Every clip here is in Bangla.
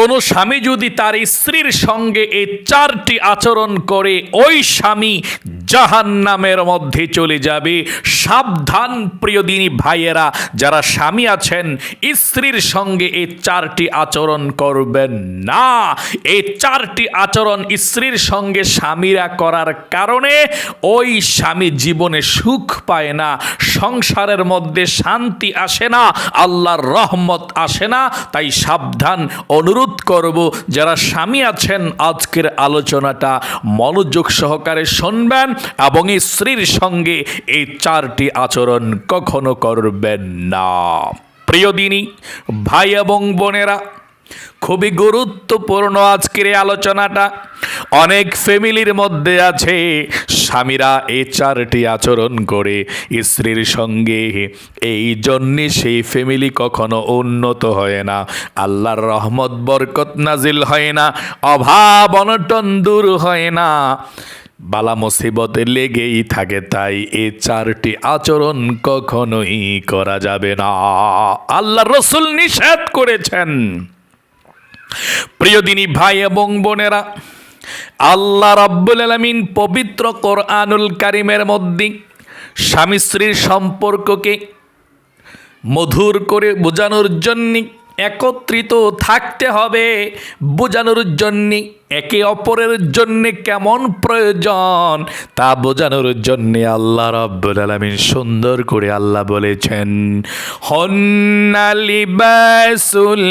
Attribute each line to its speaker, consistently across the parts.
Speaker 1: কোনো স্বামী যদি তার স্ত্রীর সঙ্গে এই চারটি আচরণ করে, ওই স্বামী জাহান নামের মধ্যে চলে যাবে। সাবধান প্রিয় প্রিয়দিনী ভাইয়েরা, যারা স্বামী আছেন, স্ত্রীর সঙ্গে এই চারটি আচরণ করবেন না। এই চারটি আচরণ স্ত্রীর সঙ্গে স্বামীরা করার কারণে ওই স্বামী জীবনে সুখ পায় না, সংসারের মধ্যে শান্তি আসে না, আল্লাহর রহমত আসে না, তাই সাবধান, অনুরোধ করব, যারা স্বামী আছেন, আজকের আলোচনাটা মনোযোগ সহকারে শুনবেন এবং এই স্ত্রীর সঙ্গে এই চারটি আচরণ কখনো করবেন না। প্রিয় দিনী, ভাই এবং বোনেরা খুবই গুরুত্বপূর্ণ আজকের আলোচনাটা। অনেক ফ্যামিলির মধ্যে আছে, স্বামীরা এই চারটি আচরণ করে, স্ত্রীর সঙ্গে। এই জন্যে সেই ফ্যামিলি কখনো উন্নত হয় না। আল্লাহর রহমত, বরকত নাজিল হয় না, অভাব, অনটন দূর হয় না। বালা মুসিবতে লেগেই থাকে তাই এ চারটি আচরণ কখনোই করা যাবে না। আল্লাহ রসুল নিষেধ করেছেন। প্রিয়দিনী ভাই এবং বোনেরা, আল্লাহ রাব্বুল আলামিন পবিত্র কোরআনুল কারিমের মধ্যে স্বামী স্ত্রীর সম্পর্ককে মধুর করে বোঝানোর জন্য একত্রিত থাকতে হবে। বোঝানোর জন্যে, একে অপরের জন্য কেমন প্রয়োজন? তা বোঝানোর জন্য আল্লাহ রাব্বুল আলামিন সুন্দর করে আল্লাহ বলেছেন, হন্না লিবাসুল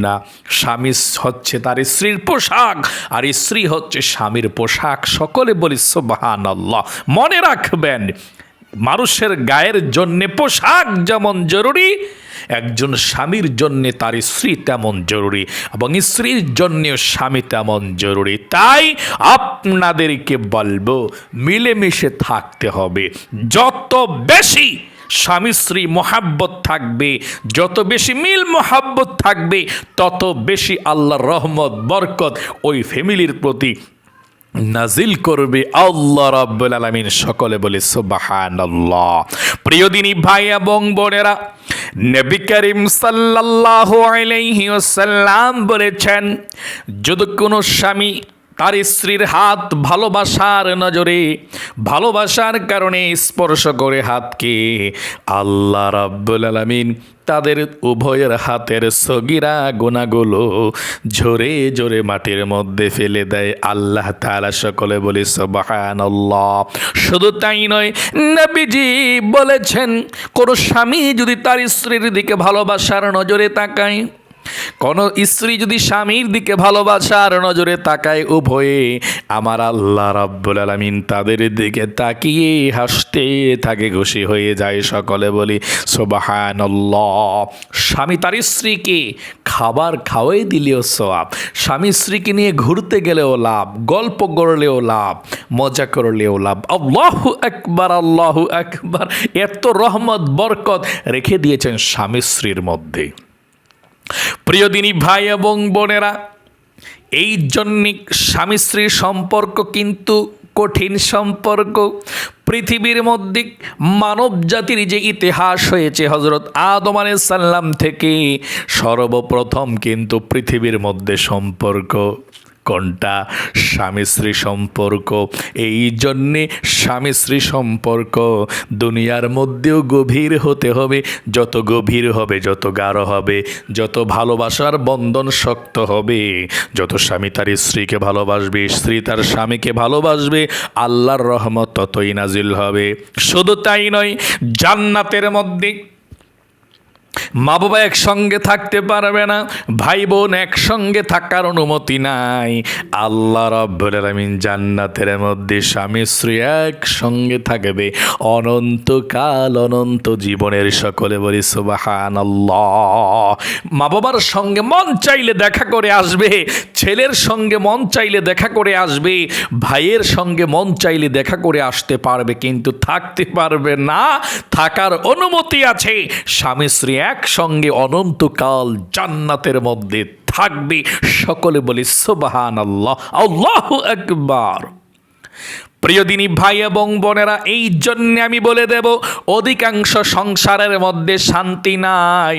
Speaker 1: লাহুন্না স্বামী হচ্ছে তার স্ত্রীর পোশাক, আর স্ত্রী হচ্ছে স্বামীর পোশাক। সকলে বলি, সুবহানাল্লাহ। মনে রাখবেন, মানুষের গায়ের জন্যে পোশাক যেমন জরুরি, একজন স্বামীর জন্যে তার স্ত্রী তেমন জরুরি, এবং স্ত্রীর জন্যেও স্বামী তেমন জরুরি। তাই আপনাদেরকে বলব, মিলেমিশে থাকতে হবে। যত বেশি স্বামী স্ত্রী মোহাব্বত থাকবে। যত বেশি মিল মোহাব্বত থাকবে, তত বেশি আল্লাহর রহমত, বরকত ওই ফ্যামিলির প্রতি নাজিল করবে আল্লাহ রাব্বুল আলামিন। সকলে বলে সুবহানাল্লাহ। প্রিয়দিনী ভাই এবং বোনেরা, নবী করিম সাল্লাল্লাহু আলাইহি ওয়াসাল্লাম বলেছেন, যদি কোনো স্বামী তার স্ত্রীর হাত ভালোবাসার নজরে, ভালোবাসার কারণে স্পর্শ করে হাতকে। আল্লাহ রাব্বুল আলামিন তাদের উভয়ের হাতের সগিরা গোনাগুলো ঝরে ঝরে মাটির মধ্যে ফেলে দেয়। আল্লাহ তাআলা সকলে বলি, সুবহানাল্লাহ। শুধু তাই নয়, নবীজি বলেছেন, কোনো স্বামী যদি তার স্ত্রীর দিকে ভালোবাসার নজরে তাকায় কোন স্ত্রী যদি স্বামীর দিকে ভালোবাসার নজরে তাকায় উভয়ে, আমার আল্লাহ রাব্বুল আলামিন তাদের দিকে তাকিয়ে হাসতে থাকে, খুশি হয়ে যায় সকলে বলি, সুবহানাল্লাহ। স্বামী তার স্ত্রীকে খাবার খাওয়াই দিলেও সওয়াব, স্বামী স্ত্রীকে নিয়ে ঘুরতে গেলেও লাভ, গল্প করলেও লাভ, মজা করলেও লাভ। আল্লাহু আকবার আল্লাহু আকবার, এত রহমত, বরকত রেখে দিয়েছেন স্বামী স্ত্রীর মধ্যে। প্রিয়দিনী ভাই এবং বোনেরা, এই জন্যে স্বামী স্ত্রীর সম্পর্ক কিন্তু কঠিন সম্পর্ক। পৃথিবীর মধ্যে মানব জাতির যে ইতিহাস হয়েছে হজরত আদম সাল্লাম থেকে সর্বপ্রথম কিন্তু পৃথিবীর মধ্যে সম্পর্ক। কোনটা? স্বামী স্ত্রী সম্পর্ক। এই জন্যে স্বামী স্ত্রী সম্পর্ক। দুনিয়ার মধ্যেও গভীর হতে হবে। যত গভীর হবে, যত গাঢ় হবে, যত ভালোবাসার বন্ধন শক্ত হবে, যত স্বামী তার স্ত্রীকে ভালোবাসবে, স্ত্রী তার স্বামীকে ভালোবাসবে, আল্লাহর রহমত ততই নাজিল হবে। শুধু তাই নয়, জান্নাতের মধ্যে মা বাবা একসঙ্গে থাকতে পারবে না, ভাই বোন একসঙ্গে থাকার অনুমতি নাই। আল্লাহ রব্বুল আলামিন জান্নাতের মধ্যে স্বামী স্ত্রী একসঙ্গে থাকবে। অনন্তকাল, অনন্ত জীবনের সকলে বলি সুবাহান মা বাবার সঙ্গে মন চাইলে দেখা করে আসবে, ছেলের সঙ্গে মন চাইলে দেখা করে আসবে, ভাইয়ের সঙ্গে মন চাইলে দেখা করে আসতে পারবে, কিন্তু থাকতে পারবে না। থাকার অনুমতি আছে। স্বামী স্ত্রী একসঙ্গে অনন্তকাল জান্নাতের মধ্যে থাকবে। সকলে বলি সুবাহান আল্লাহ আল্লাহ একবার প্রিয় দিনী ভাই এবং বোনেরা, এই জন্য আমি বলে দেব, অধিকাংশ সংসারের মধ্যে শান্তি নাই।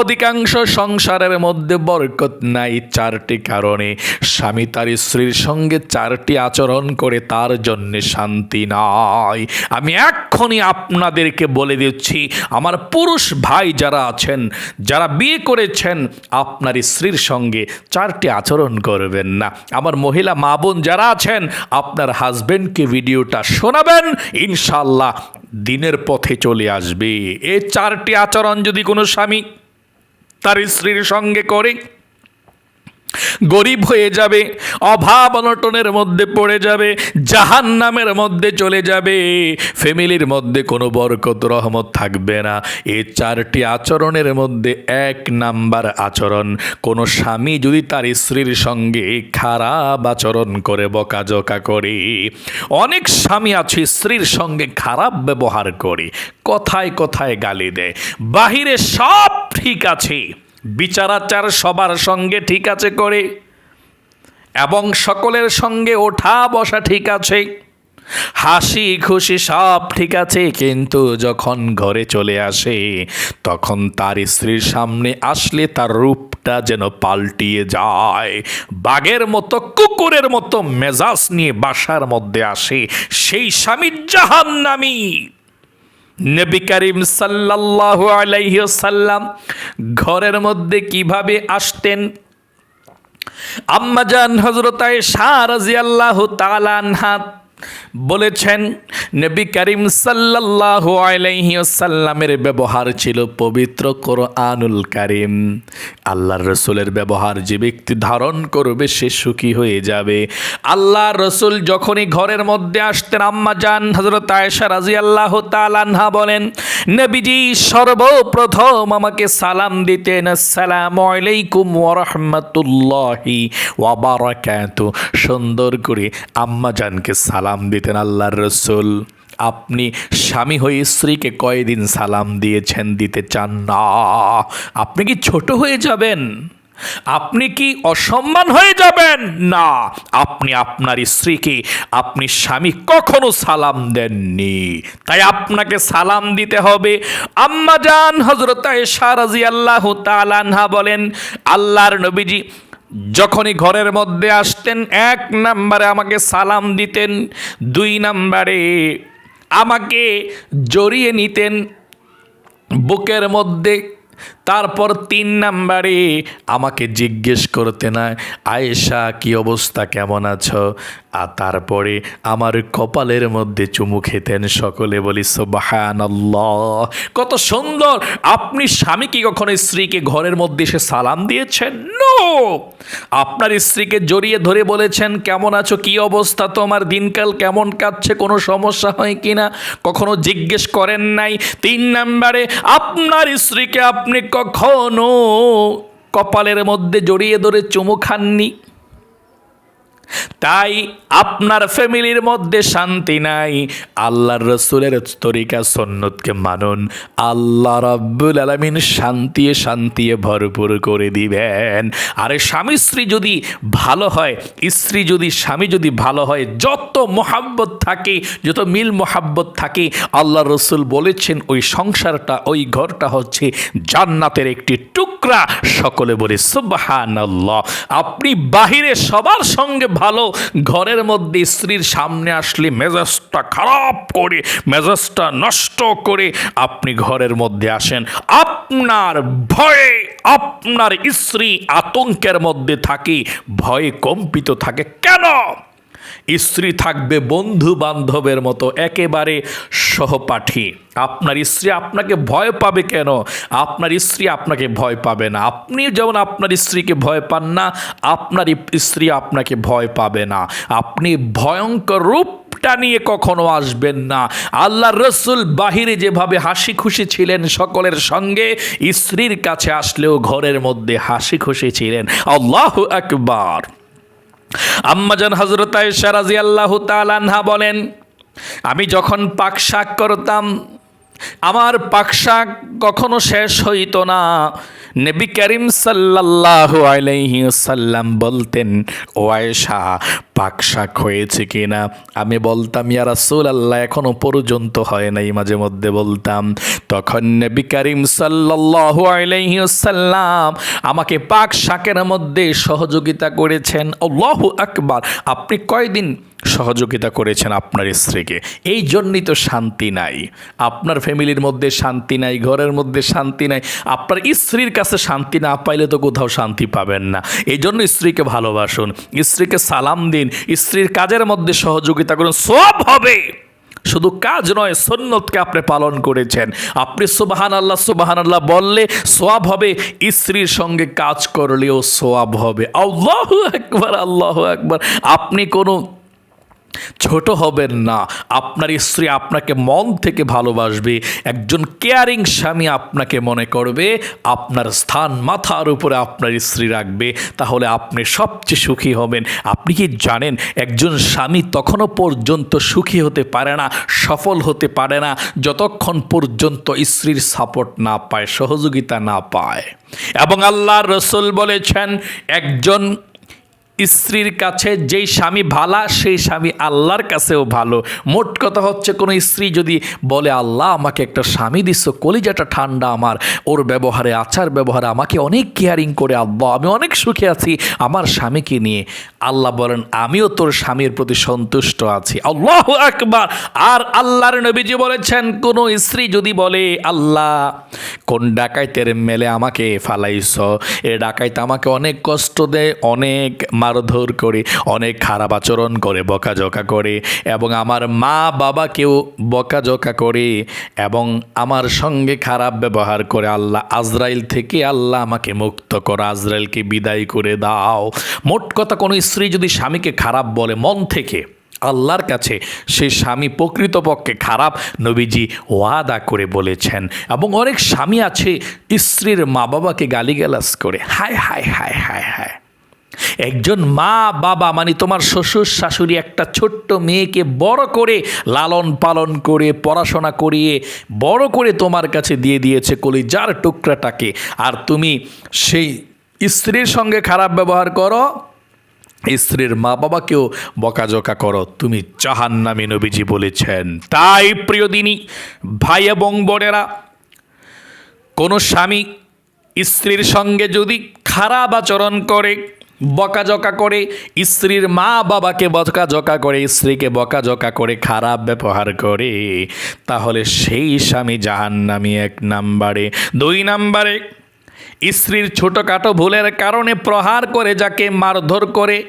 Speaker 1: অধিকাংশ সংসারের মধ্যে বরকত নাই চারটি কারণে। স্বামী তার স্ত্রীর সঙ্গে চারটি আচরণ করে তার জন্য শান্তি নাই। আমি এক্ষুনি আপনাদেরকে বলে দিচ্ছি, আমার পুরুষ ভাই যারা আছেন, যারা বিয়ে করেছেন, আপনার স্ত্রীর সঙ্গে চারটি আচরণ করবেন না। আমার মহিলা মা বোন যারা আছেন, আপনার হাজবেন্ডকে ভিডিওটা শোনাবেন ইনশাল্লাহ দিনের পথে চলে আসবে। এ চারটি আচরণ যদি কোনো স্বামী তার স্ত্রীর সঙ্গে করে গরিব হয়ে যাবে, অভাব অনটনের মধ্যে পড়ে যাবে জাহান নামের মধ্যে চলে যাবে, ফ্যামিলির মধ্যে কোনো বরকত, রহমত থাকবে না। এই চারটি আচরণের মধ্যে এক নাম্বার আচরণ, কোনো স্বামী যদি তার স্ত্রীর সঙ্গে খারাপ আচরণ করে, বকাঝকা করে, অনেক স্বামী আছে স্ত্রীর সঙ্গে খারাপ ব্যবহার করে, কথায় কথায় গালি দেয়, বাহিরে সব ঠিক আছে। বিচারাচার সবার সঙ্গে ঠিক আছে করে, এবং সকলের সঙ্গে ওঠা বসা ঠিক আছে। হাসি খুশি সব ঠিক আছে, কিন্তু যখন ঘরে চলে আসে, তখন তার স্ত্রীর সামনে আসলে তার রূপটা যেন পাল্টিয়ে যায়। বাঘের মতো, কুকুরের মতো মেজাজ নিয়ে বাসার মধ্যে আসে সেই স্বামী জাহান্নামী। নবী করিম সাল্লাল্লাহু আলাইসাল্লাম ঘরের মধ্যে কীভাবে আসতেন? আম্মাজান হজরতায় আয়েশা রাদিয়াল্লাহু তাআলা আনহা বলেছেন, নবী করিম সাল্লাল্লাহু আলাইহি সাল্লামের ব্যবহার ছিল পবিত্র কোরআনুল কারিম। আল্লাহর রসুলের ব্যবহার যে ব্যক্তি ধারণ করবে সে সুখী হয়ে যাবে। আল্লাহর রসুল যখনই ঘরের মধ্যে আসতেন, আম্মা জান হজরত আয়েশা রাদিয়াল্লাহু তাআলা আনহা বলেন, নবীজি সর্বপ্রথম আমাকে সালাম দিতেন, আসসালামু আলাইকুম ওয়া রাহমাতুল্লাহি ওয়া বারাকাতু। সুন্দর করে আম্মা জানকে সালাম দিতেন আল্লাহর রসুল। আপনি স্বামী হয়ে স্ত্রীকে কয়দিন সালাম দিয়েছেন, দিতে চান না। আপনি কি ছোট হয়ে যাবেন? আপনি কি অসম্মান হয়ে যাবেন? না, আপনি আপনার স্ত্রীকে, আপনি স্বামী কখনো সালাম দেননি। তাই আপনাকে সালাম দিতে হবে। আম্মাজান হজরত সারাজি আল্লাহ বলেন, আল্লাহর নবীজি যখনই ঘরের মধ্যে আসতেন, এক নাম্বারে আমাকে সালাম দিতেন, দুই নাম্বারে আমাকে জড়িয়ে নিতেন, বুকের মধ্যে তারপর তিন নাম্বারে আমাকে জিজ্ঞেস করতে না আয়েশা, কি অবস্থা? কেমন আছো? আর তারপরে আমার কপালের মধ্যে চুমু খেতেন সকলে বলি সোবাহান কত সুন্দর! আপনি স্বামী কি কখনো স্ত্রীকে ঘরের মধ্যে এসে সালাম দিয়েছেন? নো! আপনার স্ত্রীকে জড়িয়ে ধরে বলেছেন, কেমন আছো? কি অবস্থা? তোমার দিনকাল কেমন কাটছে? কোনো সমস্যা হয় কিনা কখনো জিজ্ঞেস করেন নাই। তিন নাম্বারে, আপনার স্ত্রীকে আপনি কখনো কপালের মধ্যে জড়িয়ে ধরে চুমু খাননি। তাই আপনার ফ্যামিলির মধ্যে শান্তি নাই। আল্লাহর রসুলের তরিকা সন্ন্যতকে মানুন। আল্লাহ রাব্বুল আলমিন শান্তিয়ে শান্তিয়ে ভরপুর করে দিবেন। আরে স্বামী স্ত্রী যদি ভালো হয়, স্ত্রী যদি, স্বামী যদি ভালো হয়, যত মোহাব্বত থাকে, যত মিল মোহাব্বত থাকে, আল্লাহ রসুল বলেছেন, ওই সংসারটা, ওই ঘরটা হচ্ছে জান্নাতের একটি টুকরা। সকলে বলে সুবাহান আপনি বাহিরে সবার সঙ্গে ভালো ঘরের মধ্যে স্ত্রীর সামনে আসলে মেজাজটা খারাপ করে, মেজাজটা নষ্ট করে আপনি ঘরের মধ্যে আসেন। আপনার ভয়ে আপনার স্ত্রী আতঙ্কের মধ্যে থাকে, ভয়ে কম্পিত থাকে। কেন? স্ত্রী থাকবে বন্ধু বান্ধবের মতো, একেবারে সহপাঠী। আপনার স্ত্রী আপনাকে ভয় পাবে কেন? আপনার স্ত্রী আপনাকে ভয় পাবে না। আপনি যেমন আপনার স্ত্রীকে ভয় পান না, আপনার স্ত্রী আপনাকে ভয় পাবে না। আপনি ভয়ঙ্কর রূপ নিয়ে কখনো আসবেন না। আল্লাহ রসুল বাহিরে যেভাবে হাসি খুশি ছিলেন সকলের সঙ্গে, স্ত্রীর কাছে আসলেও ঘরের মধ্যে হাসি খুশি ছিলেন। আল্লাহ আকবার। আম্মাজান হজরত রাজি আল্লাহ তালানহা বলেন, আমি যখন পাক শাক করতাম, আমার পাকশাক কখনো শেষ হইত না। নবী করিম সাল্লাল্লাহু আলাইহি বলতেন, ও আয়েশা পাকশাক হয়েছে কিনা? আমি বলতাম, ইয়া রাসূল আল্লাহ এখনও পর্যন্ত হয় নাই। মাঝে মধ্যে বলতাম, তখন নবী করিম সাল্লাল্লাহু ওয়াসাল্লাম আমাকে পাক শাকের মধ্যে সহযোগিতা করেছেন। আল্লাহু আকবার, আপনি কয়দিন সহযোগিতা করেছেন আপনার স্ত্রীকে? এই জন্যই তো শান্তি নাই। আপনার ফ্যামিলির মধ্যে শান্তি নাই, ঘরের মধ্যে শান্তি নাই। আপনার স্ত্রীর কাছে শান্তি না পাইলে তো কোথাও শান্তি পাবেন না। এই জন্য স্ত্রীকে ভালোবাসুন। স্ত্রীকে সালাম দিন। স্ত্রীর কাজের মধ্যে সহযোগিতা করুন। সব হবে। শুধু কাজ নয় সন্ন্যতকে আপনি পালন করেছেন। আপনি সুবাহান আল্লাহ সুবাহান আল্লাহ বললে সোয়াব হবে। স্ত্রীর সঙ্গে কাজ করলেও সোয়াব হবে। আল্লাহ একবার আল্লাহ একবার আপনি কোনো ছোট হবেন না। আপনার স্ত্রী আপনাকে মন থেকে ভালোবাসবে, একজন কেয়ারিং স্বামী আপনাকে মনে করবে, আপনার স্থান মাথার উপরে আপনার স্ত্রী রাখবে, তাহলে আপনি সবচেয়ে সুখী হবেন। আপনি কি জানেন, একজন স্বামী তখনও পর্যন্ত সুখী হতে পারে না, সফল হতে পারে না, যতক্ষণ পর্যন্ত স্ত্রীর সাপোর্ট না পায়, সহযোগিতা না পায়। এবং আল্লাহ রসুল বলেছেন, একজন স্ত্রীর কাছে যেই স্বামী ভালা, সেই স্বামী আল্লাহর কাছেও ভালো। মোট কথা হচ্ছে কোনো স্ত্রী যদি বলে, আল্লাহ, আমাকে একটা স্বামী দিচ্ছ কলিজাটা ঠান্ডা আমার, ওর ব্যবহারে, আচার ব্যবহারে আমাকে অনেক কেয়ারিং করে, আল্লাহ, আমি অনেক সুখে আছি, আমার স্বামীকে নিয়ে। আল্লাহ বলেন, আমিও তোর স্বামীর প্রতি সন্তুষ্ট আছি। আল্লাহ আকবার। আর আল্লাহর নবীজি বলেছেন, কোনো স্ত্রী যদি বলে, আল্লাহ, কোন ডাকাইতের মেলে আমাকে ফালাইছ, এ ডাকাইতে আমাকে অনেক কষ্ট দেয়, অনেক মারধর করে, অনেক খারাপ আচরণ করে, বকাঝকা করে, এবং আমার মা বাবাকেও বকাঝকা করে, এবং আমার সঙ্গে খারাপ ব্যবহার করে, আল্লাহ আজরাইল থেকে আল্লাহ আমাকে মুক্ত করো, আজরাইলকে বিদায় করে দাও। মোট কথা, কোনো স্ত্রী যদি স্বামীকে খারাপ বলে মন থেকে, আল্লাহর কাছে সে স্বামী প্রকৃতপক্ষে খারাপ, নবীজি ওয়াদা করে বলেছেন। এবং অনেক স্বামী আছে, স্ত্রীর মা বাবাকে গালিগালাজ করে, হায় হায় হায় হায় হায়। একজন মা বাবা মানে তোমার শ্বশুর শাশুড়ি একটা ছোট্ট মেয়েকে বড় করে লালন পালন করে, পড়াশোনা করিয়ে বড় করে তোমার কাছে দিয়ে দিয়েছে কলিজার টুকরাটাকে। আর তুমি সেই স্ত্রীর সঙ্গে খারাপ ব্যবহার করো, স্ত্রীর মা বাবাকেও বকাঝকা করো। তুমি জাহান নামে নবীজি বলেছেন, তাই প্রিয় দিনী, ভাই এবং বোনেরা, কোনো স্বামী স্ত্রীর সঙ্গে যদি খারাপ আচরণ করে বকাঝকা করে, স্ত্রীর মা বাবাকে বকাঝকা করে, স্ত্রীকে বকাঝকা করে, খারাপ ব্যবহার করে। তাহলে সেই স্বামী জাহান্নামী এক নাম্বারে। দুই নাম্বারে, স্ত্রীর ছোটোখাটো ভুলের কারণে প্রহার করে, যাকে মারধর করে।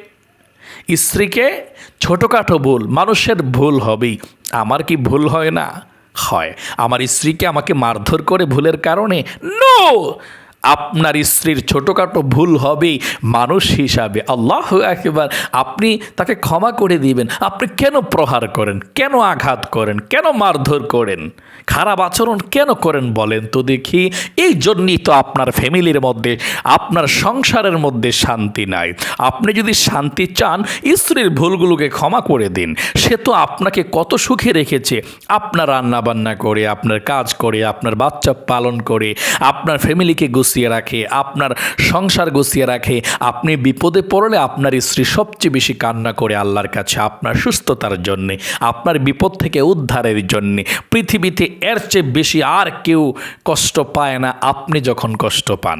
Speaker 1: স্ত্রীকে ছোটোখাটো ভুল, মানুষের ভুল হবেই। আমার কি ভুল হয় না? হয়। আমার স্ত্রীকে আমাকে মারধর করে ভুলের কারণে? নো আপনার স্ত্রীর ছোটোখাটো ভুল হবেই মানুষ হিসাবে। আল্লাহ একবার আপনি তাকে ক্ষমা করে দিবেন। আপনি কেন প্রহার করেন? কেন আঘাত করেন? কেন মারধর করেন? খারাপ আচরণ কেন করেন বলেন তো দেখি। এই জন্যই তো আপনার ফ্যামিলির মধ্যে, আপনার সংসারের মধ্যে শান্তি নাই। আপনি যদি শান্তি চান, স্ত্রীর ভুলগুলোকে ক্ষমা করে দিন। সে তো আপনাকে কত সুখে রেখেছে। আপনার রান্না বান্না করে, আপনার কাজ করে, আপনার বাচ্চা পালন করে, আপনার ফ্যামিলিকে গুছিয়ে রাখে, আপনার সংসার গুছিয়ে রাখে। আপনি বিপদে পড়লে আপনার স্ত্রী সবচেয়ে বেশি কান্না করে আল্লাহর কাছে আপনার সুস্থতার জন্যে, আপনার বিপদ থেকে উদ্ধারের জন্যে। পৃথিবীতে এর চেয়ে বেশি আর কেউ কষ্ট পায় না, আপনি যখন কষ্ট পান।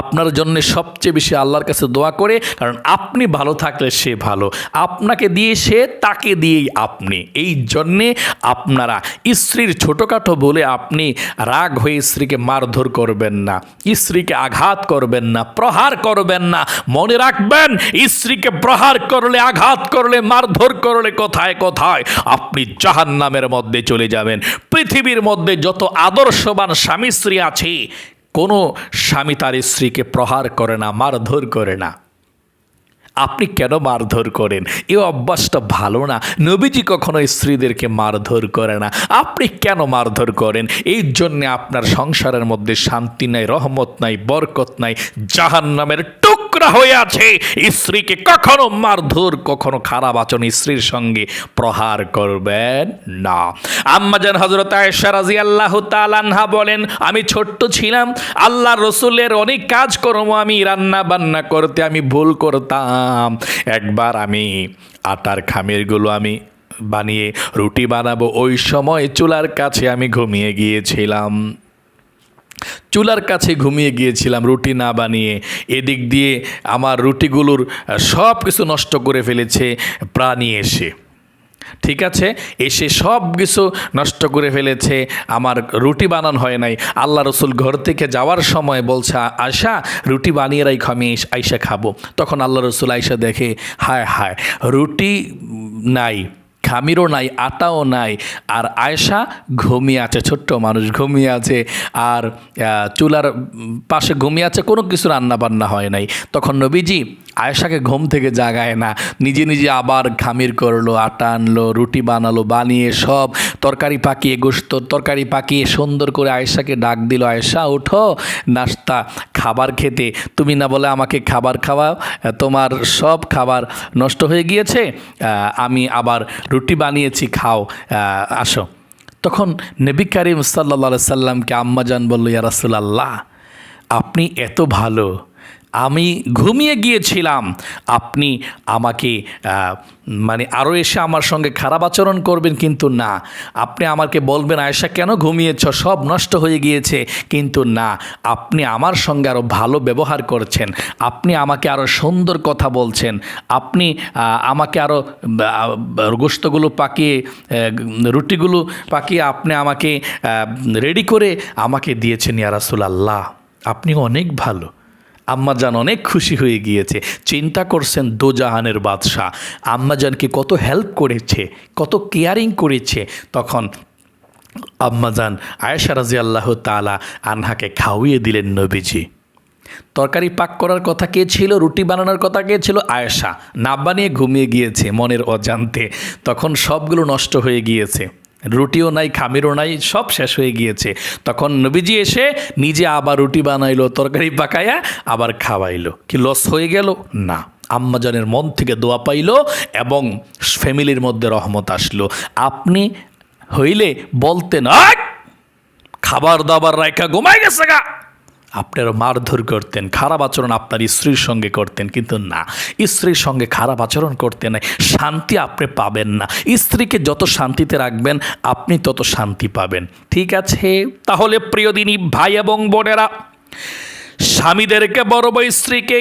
Speaker 1: আপনার জন্য সবচেয়ে বেশি আল্লাহর কাছে দোয়া করে, কারণ আপনি ভালো থাকলে সে ভালো। আপনাকে দিয়ে সে, তাকে দিয়েই আপনি। এই জন্যে আপনারা স্ত্রীর ছোটোখাটো বলে আপনি রাগ হয়ে স্ত্রীকে মারধর করবেন না, স্ত্রীকে আঘাত করবেন না, প্রহার করবেন না। মনে রাখবেন, স্ত্রীকে প্রহার করলে, আঘাত করলে, মারধর করলে কোথায় কোথায়? আপনি জাহান নামের মধ্যে চলে যাবেন। পৃথিবীর মধ্যে যত আদর্শবান স্বামী স্ত্রী আছে কোনো স্বামী তার স্ত্রীকে প্রহার করে না, মারধর করে না। আপনি কেন মারধর করেন? এ অভ্যাসটা ভালো না। নবীজি কখনো স্ত্রীদেরকে মারধর করে না। আপনি কেন মারধর করেন? এই জন্যে আপনার সংসারের মধ্যে শান্তি নাই, রহমত নাই, বরকত নাই জাহান নামের টুক টুকরা হয়ে আছে স্ত্রীকে কখনো মারধর, কখনো খারাপ আচরণ স্ত্রীর সঙ্গে প্রহার করবেন না। আম্মাজান হজরত আয়েশা রাজি আল্লাহ তালানহা বলেন, আমি ছোট্ট ছিলাম আল্লাহ রসুলের অনেক কাজ করব আমি রান্না বান্না করতে আমি ভুল করতাম। একবার আমি আটার খামিরগুলো আমি বানিয়ে রুটি বানাবো, ওই সময় চুলার কাছে আমি ঘুমিয়ে গিয়েছিলাম। চুলার কাছে ঘুমিয়ে গিয়েছিলাম রুটি না বানিয়ে। এদিক দিয়ে আমার রুটিগুলোর সব কিছু নষ্ট করে ফেলেছে প্রাণী এসে। ঠিক আছে? এসে সব কিছু নষ্ট করে ফেলেছে। আমার রুটি বানানো হয় নাই। আল্লাহ রসুল ঘর থেকে যাওয়ার সময় বলছে আয়সা রুটি বানিয়ে রাখো, আমি আইসা খাব। তখন আল্লাহ রসুল আয়সা দেখে, হায় হায়, রুটি নাই। খামিরও নাই আটাও নাই, আর আয়সা ঘুমিয়ে আছে, ছোট্ট মানুষ ঘুমিয়ে আছে, আর চুলার পাশে ঘুমিয়ে আছে, কোনো কিছু রান্না বান্না হয় নাই। তখন নবীজি আয়েশাকে ঘুম থেকে জাগায় না। নিজে নিজে আবার খামির করল, আটা আনলো, রুটি বানালো, বানিয়ে সব তরকারি পাকিয়ে গোস্ত তরকারি পাকিয়ে সুন্দর করে আয়েশাকে ডাক দিল, আয়েশা উঠো নাস্তা, খাবার খেতে। তুমি না বলে আমাকে খাবার খাওয়াও, তোমার সব খাবার নষ্ট হয়ে গিয়েছে আমি আবার রুটি বানিয়েছি, খাও আসো। তখন নবী করিম সাল্লা সাল্লামকে আম্মাজান বলল, ইয়া রাসূলুল্লাহ, আপনি এত ভালো আমি ঘুমিয়ে গিয়েছিলাম। আপনি আমাকে মানে আরও এসে আমার সঙ্গে খারাপ আচরণ করবেন, কিন্তু না। আপনি আমাকে বলবেন, আয়েশা, কেন ঘুমিয়েছ? সব নষ্ট হয়ে গিয়েছে। কিন্তু না, আপনি আমার সঙ্গে আরও ভালো ব্যবহার করছেন। আপনি আমাকে আরও সুন্দর কথা বলছেন। আপনি আমাকে আরও গোস্তগুলো পাকিয়ে রুটিগুলো পাকিয়ে আপনি আমাকে রেডি করে আমাকে দিয়েছেন ইয়ারাসুল আল্লাহ আপনি অনেক ভালো। আম্মাজান অনেক খুশি হয়ে গিয়েছে। চিন্তা করছেন দোজাহানের বাদশাহ। আম্মাজানকে কত হেল্প করেছে, কত কেয়ারিং করেছে। তখন আম্মাজান আয়েশা রাজি আল্লাহ তালা আনহাকে খাওয়িয়ে দিলেন নবীজি। তরকারি পাক করার কথা কে ছিল, রুটি বানানোর কথা কে ছিল? আয়েশা। না বানিয়ে ঘুমিয়ে গিয়েছে মনের অজান্তে। তখন সবগুলো নষ্ট হয়ে গিয়েছে। রুটিও নাই, খামিরও নাই, সব শেষ হয়ে গিয়েছে। তখন নবীজি এসে নিজে আবার রুটি বানাইলো, তরকারি পাকায়া আবার খাওয়াইলো। কি লস হয়ে গেল? না। আম্মাজানের মন থেকে দোয়া পাইল এবং ফ্যামিলির মধ্যে রহমত আসলো। আপনি হইলে বলতেন খাবার দাবার রায়কা ঘুমাই গেছে গা। আপনারা মারধর করতেন, খারাপ আচরণ আপনার স্ত্রীর সঙ্গে করতেন, কিন্তু না। স্ত্রীর সঙ্গে খারাপ আচরণ করতে নাই, শান্তি আপনি পাবেন না। স্ত্রীকে যত শান্তিতে রাখবেন, আপনি তত শান্তি পাবেন। ঠিক আছে? তাহলে প্রিয়দিনী ভাই এবং বোনেরা, স্বামীদেরকে, বড় বড় স্ত্রীকে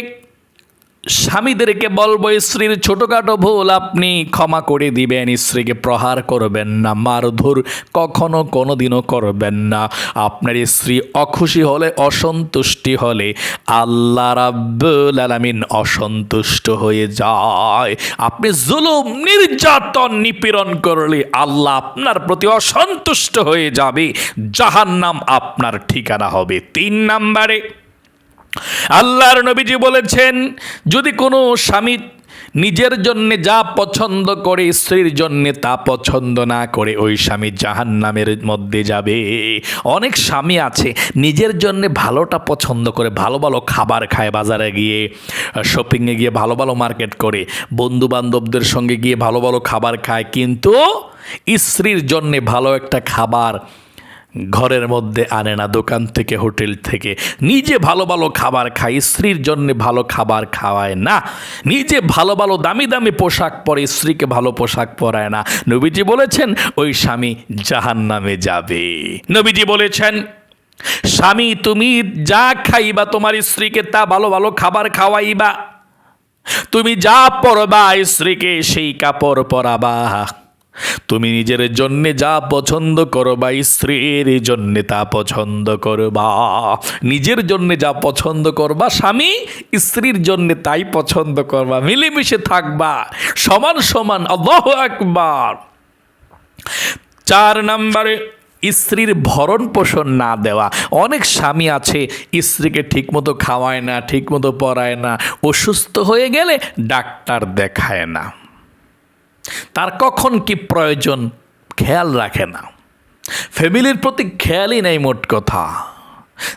Speaker 1: স্বামীদেরকে বলব স্ত্রীর ছোটোখাটো ভুল আপনি ক্ষমা করে দিবেন। স্ত্রীকে প্রহার করবেন না, মারধর কখনো কোনো দিনও করবেন না। আপনার স্ত্রী অখুশি হলে অসন্তুষ্টি হলে আল্লাহ রাব্বুল আলামিন অসন্তুষ্ট হয়ে যায়। আপনি জুলুম, নির্যাতন, নিপীড়ন করলে আল্লাহ আপনার প্রতি অসন্তুষ্ট হয়ে যাবে। জাহান্নাম আপনার ঠিকানা হবে। তিন নাম্বারে আল্লাহর নবীজি বলেছেন, যদি কোনো স্বামী নিজের জন্য যা পছন্দ করে, স্ত্রীর জন্য তা পছন্দ না করে, ওই স্বামী জাহান নামের মধ্যে যাবে। অনেক স্বামী আছে, নিজের জন্য ভালোটা পছন্দ করে, ভালো ভালো খাবার খায় বাজারে গিয়ে শপিংয়ে গিয়ে ভালো ভালো মার্কেট করে বন্ধু বান্ধবদের সঙ্গে গিয়ে ভালো ভালো খাবার খায়, কিন্তু স্ত্রীর জন্যে ভালো একটা খাবার ঘরের মধ্যে আনে না, দোকান থেকে, হোটেল থেকে। নিজে ভালো ভালো খাবার খায়, স্ত্রীর জন্য ভালো খাবার খাওয়ায় না। নিজে ভালো ভালো দামি দামি পোশাক পরে, স্ত্রীকে ভালো পোশাক পরায় না। নবীজি বলেছেন, ওই স্বামী জাহান নামে যাবে। নবীজি বলেছেন, স্বামী, তুমি যা খাইবা, তোমার স্ত্রীকে তা ভালো ভালো খাবার খাওয়াইবা। তুমি যা পরবা, স্ত্রীকে সেই কাপড় পরাবা। তুমি নিজের জন্যে যা পছন্দ করবা স্ত্রীর জন্যে তা পছন্দ করবা। নিজের জন্যে যা পছন্দ করবা, স্বামী স্ত্রীর জন্যে তাই পছন্দ করবা। মিলেমিশে থাকবা, সমান সমান, আল্লাহ একবার চার নম্বরে, স্ত্রীর ভরণ পোষণ না দেওয়া। অনেক স্বামী আছে, স্ত্রীকে ঠিকমতো খাওয়ায় না, ঠিকমতো পড়ায় না, অসুস্থ হয়ে গেলে ডাক্তার দেখায় না। তার কখন কি প্রয়োজন খেয়াল রাখে না। ফ্যামিলির প্রতি খেয়ালই নেই মোট কথা।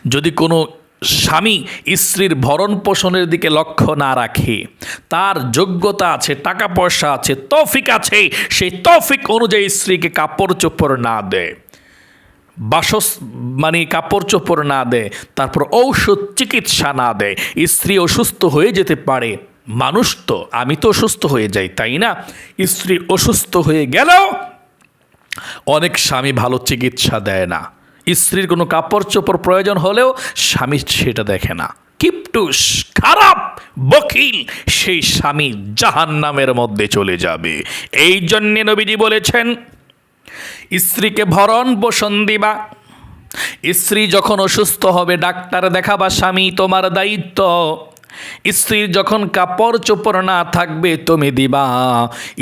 Speaker 1: যদি কোনো স্বামী স্ত্রীর ভরণ পোষণের দিকে লক্ষ্য না রাখে, তার যোগ্যতা আছে টাকা পয়সা আছে, তৌফিক আছে, সেই তৌফিক অনুযায়ী স্ত্রীকে কাপড় চোপড় না দেয় বাসস মানে কাপড় চোপড় না দেয় তারপর ঔষধ চিকিৎসা না দেয় স্ত্রী অসুস্থ হয়ে যেতে পারে মানুষ তো, আমি তো অসুস্থ হয়ে যাই, তাই না? স্ত্রী অসুস্থ হয়ে গেলেও অনেক স্বামী ভালো চিকিৎসা দেয় না। স্ত্রীর কোনো কাপড় চোপড় প্রয়োজন হলেও স্বামী সেটা দেখে না। কিপটুস, খারাপ, বকিল, সেই স্বামী জাহান নামের মধ্যে চলে যাবে। এই জন্যে নবীজি বলেছেন, স্ত্রীকে ভরণ পোষণ দিবা। স্ত্রী যখন অসুস্থ হবে, ডাক্তার দেখাবা, স্বামী, তোমার দায়িত্ব। স্ত্রীর যখন কাপড় চোপড় না থাকবে, তুমি দিবা।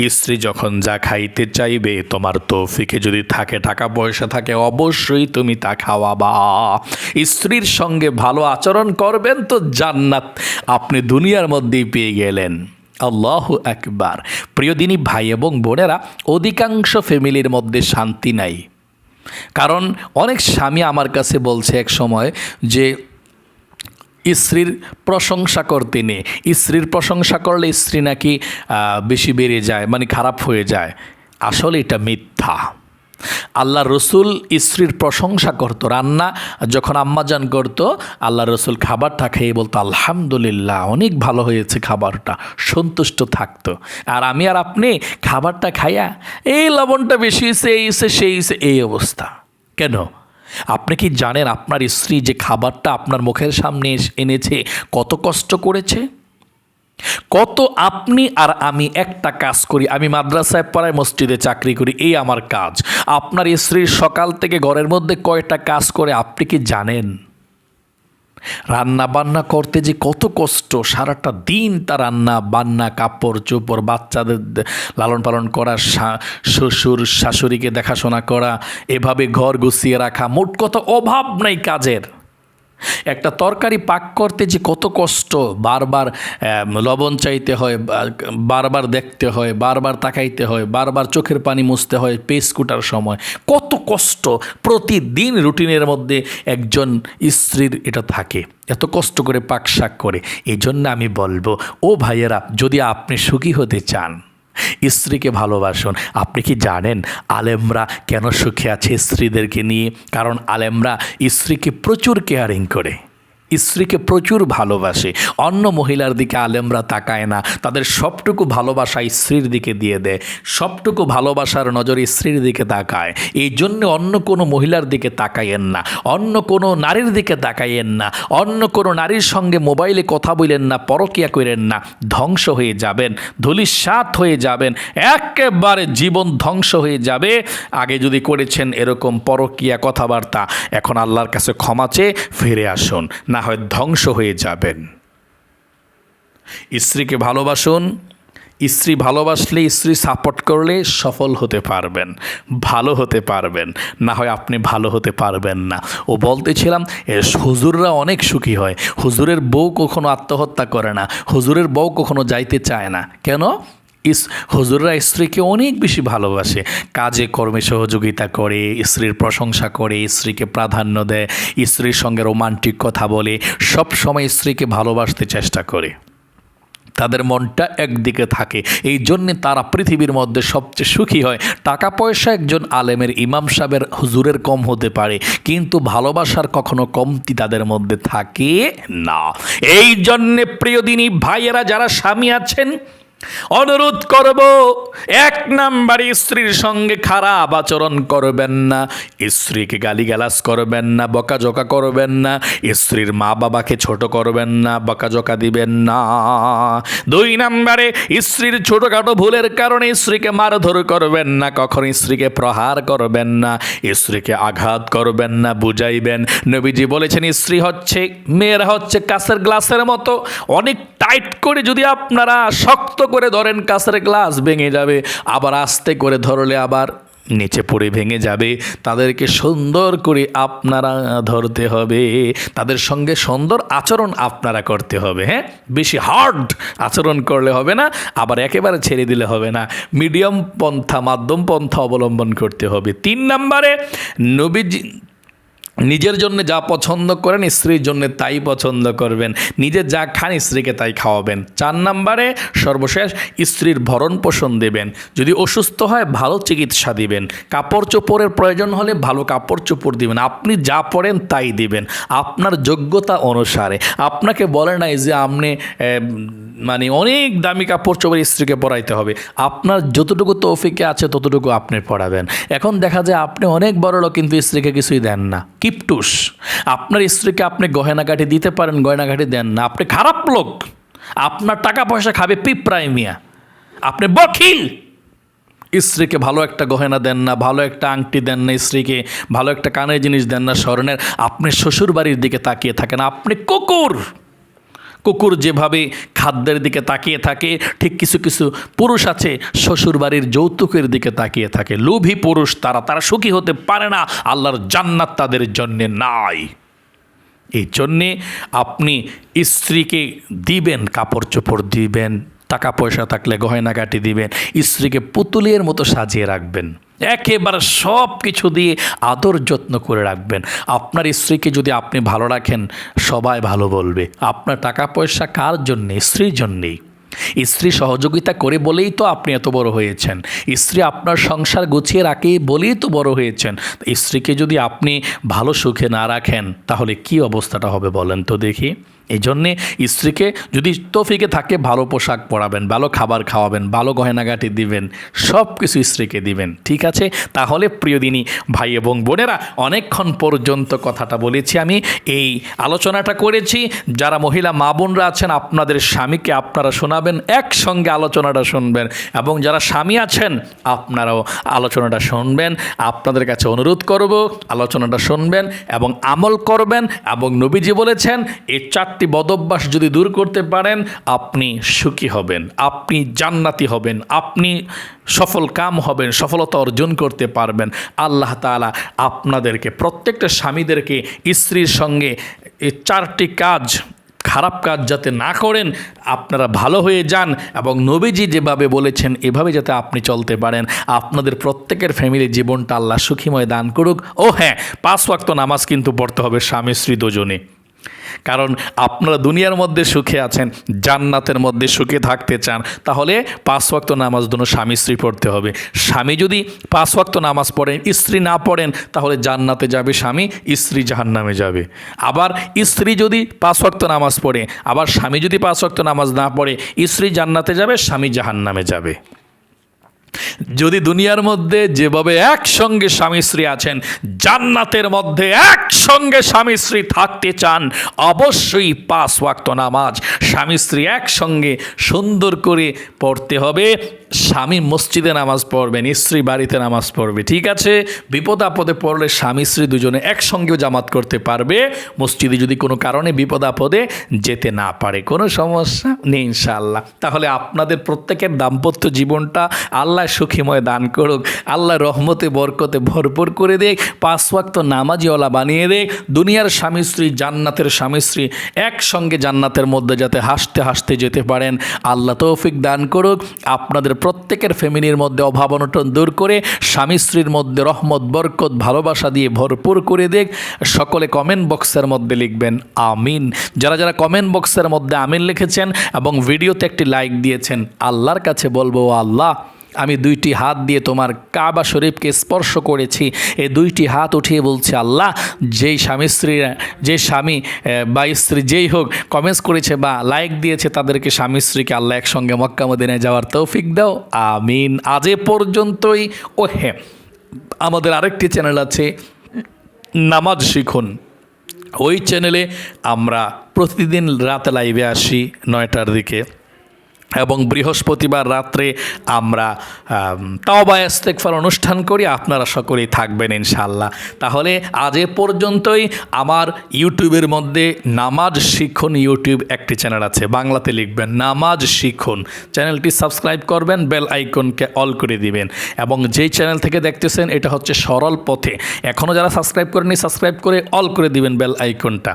Speaker 1: স্ত্রী যখন যা খাইতে চাইবে, তোমার তৌফিকে যদি থাকে, টাকা পয়সা থাকে, অবশ্যই তুমি তা খাওয়াবা। স্ত্রীর সঙ্গে ভালো আচরণ করবেন তো জান্নাত। আপনি দুনিয়ার মধ্যেই পেয়ে গেলেন। আল্লাহ একবার প্রিয়দিনী ভাই এবং বোনেরা, অধিকাংশ ফ্যামিলির মধ্যে শান্তি নাই। কারণ অনেক স্বামী আমার কাছে বলছে এক সময় যে স্ত্রীর প্রশংসা করতে নেই স্ত্রীর প্রশংসা করলে স্ত্রী নাকি বেশি বেড়ে যায় মানে খারাপ হয়ে যায়। আসলে এটা মিথ্যা। আল্লাহ রসুল স্ত্রীর প্রশংসা করতো। রান্না যখন আম্মাজান করতো, আল্লাহ রসুল খাবারটা খেয়ে বলতো, আলহামদুলিল্লাহ, অনেক ভালো হয়েছে খাবারটা, সন্তুষ্ট থাকতো। আর আমি আর আপনি খাবারটা খাইয়া, এই লবণটা বেশি হয়েছে এই সেই এই অবস্থা। কেন? আপনি কি জানেন আপনার স্ত্রী যে খাবারটা আপনার মুখের সামনে এনেছে, কত কষ্ট করেছে? কত আপনি আর আমি একটা কাজ করি, আমি মাদ্রাসায় পড়ায় মসজিদে চাকরি করি, এই আমার কাজ। আপনার স্ত্রীর সকাল থেকে ঘরের মধ্যে কয়টা কাজ করে, আপনি কি জানেন? রান্না বান্না করতে যে কত কষ্ট, সারাটা দিন তার রান্না, বান্না, কাপড় চোপড়, বাচ্চাদের লালন পালন করা শ্বশুর শাশুড়িকে দেখাশোনা করা, এভাবে ঘর গুছিয়ে রাখা, মোট কত অভাব নাই কাজের। একটা তরকারি পাক করতে যে কত কষ্ট, বারবার লবণ চাইতে হয় বারবার দেখতে হয়, বারবার তাকাইতে হয়, বারবার চোখের পানি মুছতে হয় পেস্ট কুটার সময়। কত কষ্ট, প্রতিদিন রুটিনের মধ্যে একজন স্ত্রীর এটা থাকে। এত কষ্ট করে পাক শাক করে। এই জন্য আমি বলব, ও ভাইয়েরা, যদি আপনি সুখী হতে চান স্ত্রীকে ভালোবাসুন। আপনি কি জানেন আলেমরা কেন সুখে আছে স্ত্রীদেরকে নিয়ে? কারণ আলেমরা স্ত্রীকে প্রচুর কেয়ারিং করে। স্ত্রীকে প্রচুর ভালোবাসে। অন্য মহিলার দিকে আলেমরা তাকায় না। তাদের সবটুকু ভালোবাসা স্ত্রীর দিকে দিয়ে দেয়। সবটুকু ভালোবাসার নজর স্ত্রীর দিকে তাকায়। এই জন্য অন্য কোনো মহিলার দিকে তাকাইয়েন না। অন্য কোনো নারীর দিকে তাকাইয়েন না। অন্য কোনো নারীর সঙ্গে মোবাইলে কথা বলেন না, পরকিয়া করেন না। ধ্বংস হয়ে যাবেন, ধুলিসাৎ হয়ে যাবেন, একেবারে জীবন ধ্বংস হয়ে যাবে। আগে যদি করেছেন এরকম পরকিয়া কথাবার্তা, এখন আল্লাহর কাছে ক্ষমা চেয়ে ফিরে আসুন। না হয় ধ্বংস হয়ে যাবেন। স্ত্রীকে ভালোবাসুন, স্ত্রী ভালোবাসলে স্ত্রী সাপোর্ট করলে সফল হতে পারবেন, ভালো হতে পারবেন, না হয় আপনি ভালো হতে পারবেন না। ও বলতেছিলাম হুজুররা অনেক সুখী হয়। হুজুরের বউ কখনো আত্মহত্যা করে না, হুজুরের বউ কখনো যাইতে চায় না। কেন? ইস, হুজুররা স্ত্রীকে অনেক বেশি ভালোবাসে। কাজে, কর্মে সহযোগিতা করে, স্ত্রীর প্রশংসা করে, স্ত্রীকে প্রাধান্য দেয়, স্ত্রীর সঙ্গে রোমান্টিক কথা বলে, সব সময় স্ত্রীকে ভালোবাসতে চেষ্টা করে। তাদের মনটা একদিকে থাকে। এই জন্যে তারা পৃথিবীর মধ্যে সবচেয়ে সুখী হয়। টাকা পয়সা একজন আলেমের ইমাম সাহেবের হুজুরের কম হতে পারে। কিন্তু ভালোবাসার কখনো কমতি তাদের মধ্যে থাকে না। এই জন্যে প্রিয়দিনী ভাইয়েরা, যারা স্বামী আছেন অনুরোধ করব, এক নাম্বার স্ত্রীর সঙ্গে খারাপ আচরণ করবেন না, স্ত্রীকে গালিগালাজ করবেন না, বকাঝকা করবেন না, স্ত্রীর মা বাবাকে ছোট করবেন না, বকাঝকা দিবেন না। দুই নাম্বারে, স্ত্রীর ছোটখাটো ভুলের কারণে স্ত্রীকে মারধর করবেন না কখন স্ত্রীকে প্রহার করবেন না, স্ত্রীকে আঘাত করবেন না, বুঝাইবেন। নবীজি বলেছেন, স্ত্রী হচ্ছে, মেয়েরা হচ্ছে কাছের গ্লাসের মতো, অনেক টাইট করে যদি আপনারা শক্ত করে ধরেন কাছের গ্লাস ভেঙে যাবে, আবার আস্তে করে ধরলে আবার নিচে পড়ে ভেঙে যাবে। তাদেরকে সুন্দর করে আপনারা ধরতে হবে। তাদের সঙ্গে সুন্দর আচরণ আপনারা করতে হবে হ্যাঁ? বেশি হার্ড আচরণ করলে হবে না, আবার একেবারে ছেড়ে দিলে হবে না। মিডিয়াম পন্থা, মাধ্যম পন্থা অবলম্বন করতে হবে। তিন নম্বরে নবীজি নিজের জন্য যা পছন্দ করেন, স্ত্রীর জন্য তাই পছন্দ করবেন। নিজে যা খান, স্ত্রীকে তাই খাওয়াবেন। চার নাম্বারে, সর্বশেষ, স্ত্রীর ভরণ পোষণ দেবেন। যদি অসুস্থ হয়, ভালো চিকিৎসা দিবেন। কাপড় চোপড়ের প্রয়োজন হলে ভালো কাপড় চোপড় দিবেন। আপনি যা পড়েন তাই দিবেন। আপনার যোগ্যতা অনুসারে। আপনাকে বলে নাই যে আপনি মানে অনেক দামি কাপড় চোপড় স্ত্রীকে পরাইতে হবে। আপনার যতটুকু তৌফিকে আছে, ততটুকু আপনি পড়াবেন এখন দেখা যায় আপনি অনেক বড় লোক কিন্তু স্ত্রীকে কিছুই দেন না। কিপটুস আপনার স্ত্রীকে আপনি গহেনাঘাটি দিতে পারেন গয়নাঘাটি দেন না। আপনি খারাপ লোক। আপনার টাকা পয়সা খাবে পিপ্রায় মিয়া। আপনি বখিল। স্ত্রীকে ভালো একটা গহেনা দেন না, ভালো একটা আংটি দেন না স্ত্রীকে, ভালো একটা কানের জিনিস দেন না স্মরণের আপনি শ্বশুর বাড়ির দিকে তাকিয়ে থাকেন। আপনি কুকুর। কুকুর যেভাবে খাদ্যের দিকে তাকিয়ে থাকে, ঠিক কিছু কিছু পুরুষ আছে শ্বশুর বাড়ির যৌতুকের দিকে তাকিয়ে থাকে। লোভী পুরুষ, তারা তারা সুখী হতে পারে না, আল্লাহর জান্নাত তাদের জন্যে নাই। এই জন্যে আপনি স্ত্রীকে দিবেন, কাপড় চোপড় দিবেন, টাকা পয়সা থাকলে গয়নাগাটি দিবেন, স্ত্রীকে পুতুলের মতো সাজিয়ে রাখবেন। একেবারে সব কিছু দিয়ে আদর যত্ন করে রাখবেন। আপনার স্ত্রীকে যদি আপনি ভালো রাখেন, সবাই ভালো বলবে। আপনার টাকা পয়সা কার জন্যে? স্ত্রীর জন্যেই। স্ত্রী সহযোগিতা করে বলেই তো আপনি এত বড় হয়েছেন। স্ত্রী আপনার সংসার গুছিয়ে রাখে বলেই তো বড় হয়েছেন। স্ত্রীকে যদি আপনি ভালো সুখে না রাখেন, তাহলে কি অবস্থাটা হবে বলেন তো দেখি। এই জন্যে স্ত্রীকে যদি তফিকে থাকে ভালো পোশাক পরাবেন, ভালো খাবার খাওয়াবেন, ভালো গয়নাগাটি দিবেন সব কিছু স্ত্রীকে দিবেন, ঠিক আছে? তাহলে প্রিয়দিনী ভাই এবং বোনেরা, অনেকক্ষণ পর্যন্ত কথাটা বলেছি আমি, এই আলোচনাটা করেছি। যারা মহিলা, মা বোনরা আছেন, আপনাদের স্বামীকে আপনারা শোনাবেন, একসঙ্গে আলোচনাটা শুনবেন এবং যারা স্বামী আছেন, আপনারাও আলোচনাটা শুনবেন। আপনাদের কাছে অনুরোধ করব, আলোচনাটা শুনবেন এবং আমল করবেন এবং নবীজি বলেছেন এই চারটি বদভ্যাস যদি দূর করতে পারেন, আপনি সুখী হবেন, আপনি জান্নাতি হবেন, আপনি সফল কাম হবেন, সফলতা অর্জন করতে পারবেন। আল্লাহ তাআলা আপনাদেরকে, প্রত্যেকটা স্বামীদেরকে, স্ত্রীর সঙ্গে চারটি কাজ, খারাপ কাজ যাতে না করেন, আপনারা ভালো হয়ে যান এবং নবীজি যেভাবে বলেছেন, এভাবে যাতে আপনি চলতে পারেন। আপনাদের প্রত্যেকের ফ্যামিলির জীবনটা আল্লাহ সুখীময় দান করুক। ও হ্যাঁ পাঁচ ওয়াক্ত নামাজ কিন্তু পড়তে হবে স্বামী স্ত্রী দুজনে। কারণ আপনারা দুনিয়ার মধ্যে সুখে আছেন, জান্নাতের মধ্যে সুখে থাকতে চান, তাহলে পাঁচ ওয়াক্ত নামাজ দুনো স্বামী স্ত্রী পড়তে হবে। স্বামী যদি পাঁচ ওয়াক্ত নামাজ পড়েন স্ত্রী না পড়েন, তাহলে জান্নাতে যাবে স্বামী, স্ত্রী জাহান্নামে যাবে। আবার স্ত্রী যদি পাঁচ ওয়াক্ত নামাজ পড়ে, আবার স্বামী যদি পাঁচ ওয়াক্ত নামাজ না পড়ে, স্ত্রী জান্নাতে যাবে, স্বামী জাহান্নামে যাবে। যদি দুনিয়ার মধ্যে যেভাবে একসঙ্গে স্বামী স্ত্রী আছেন, জান্নাতের মধ্যে একসঙ্গে স্বামী স্ত্রী থাকতে চান, অবশ্যই পাঁচ ওয়াক্ত নামাজ স্বামী স্ত্রী একসঙ্গে সুন্দর করে পড়তে হবে। স্বামী মসজিদে নামাজ পড়বেন স্ত্রী বাড়িতে নামাজ পড়বে, ঠিক আছে? বিপদ আপদে পড়লে স্বামী স্ত্রী দুজনে একসঙ্গেও জামাত করতে পারবে। মসজিদে যদি কোনো কারণে বিপদ আপদে যেতে না পারে, কোনো সমস্যা নেই ইনশাআল্লাহ। তাহলে আপনাদের প্রত্যেকের দাম্পত্য জীবনটা আল্লাহ সুখীময় দান করুক। আল্লাহ রহমতে, বরকতে ভরপুর করে দেখ পাঁচ ওয়াক্ত নামাজিওয়ালা বানিয়ে দেখ দুনিয়ার স্বামী স্ত্রী, জান্নাতের স্বামী স্ত্রী একসঙ্গে জান্নাতের মধ্যে যাতে হাসতে হাসতে যেতে পারেন। আল্লাহ তৌফিক দান করুক। আপনাদের প্রত্যেকের ফ্যামিলির মধ্যে অভাব অনটন দূর করে, স্বামী স্ত্রীর মধ্যে রহমত, বরকত, ভালোবাসা দিয়ে ভরপুর করে দেখ। সকলে কমেন্ট বক্সের মধ্যে লিখবেন, আমিন। যারা যারা কমেন্ট বক্সের মধ্যে আমিন লিখেছেন এবং ভিডিওতে একটি লাইক দিয়েছেন, আল্লাহর কাছে বলব, আল্লাহ। আমি দুইটি হাত দিয়ে তোমার কাবা শরীফকে স্পর্শ করেছি। এই দুইটি হাত উঠিয়ে বলছে, আল্লাহ, যেই স্বামী স্ত্রীরা যে স্বামী বা স্ত্রী যেই হোক কমেন্টস করেছে বা লাইক দিয়েছে, তাদেরকে স্বামী স্ত্রীকে আল্লাহ একসঙ্গে মক্কা মদিনায় যাওয়ার তৌফিক দাও। আমিন। আজ এ পর্যন্তই। ও হ্যাঁ আমাদের আরেকটি চ্যানেল আছে, নামাজ শিখুন। ওই চ্যানেলে আমরা প্রতিদিন রাত লাইভে আসি নয়টার দিকে। এবং বৃহস্পতিবার রাত্রে আমরা তাওবা ইস্তেকফার অনুষ্ঠান করি। আপনারা সকলেই থাকবেন ইনশাল্লাহ তাহলে আজ এ পর্যন্তই। আমার ইউটিউবের মধ্যে নামাজ শিখুন ইউটিউব একটি চ্যানেল আছে, বাংলাতে লিখবেন নামাজ শিখুন। চ্যানেলটি সাবস্ক্রাইব করবেন, বেল আইকনকে অল করে দিবেন। এবং যেই চ্যানেল থেকে দেখতেছেন, এটা হচ্ছে সরল পথে। এখনও যারা সাবস্ক্রাইব করেনি সাবস্ক্রাইব করে অল করে দিবেন বেল আইকনটা।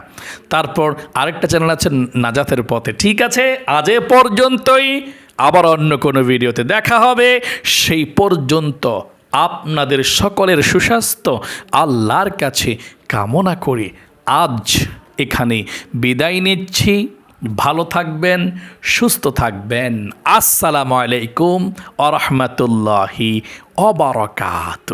Speaker 1: তারপর আরেকটা চ্যানেল আছে নাজাতের পথে। ঠিক আছে, আজ এ পর্যন্তই। আবার অন্য কোনো ভিডিওতে দেখা হবে। সেই পর্যন্ত আপনাদের সকলের সুস্বাস্থ্য, আল্লাহর কাছে কামনা করে। আজ এখানে বিদায় নিচ্ছি। ভালো থাকবেন, সুস্থ থাকবেন। আসসালামু আলাইকুম আ রহমতুল্লাহি অবরকাত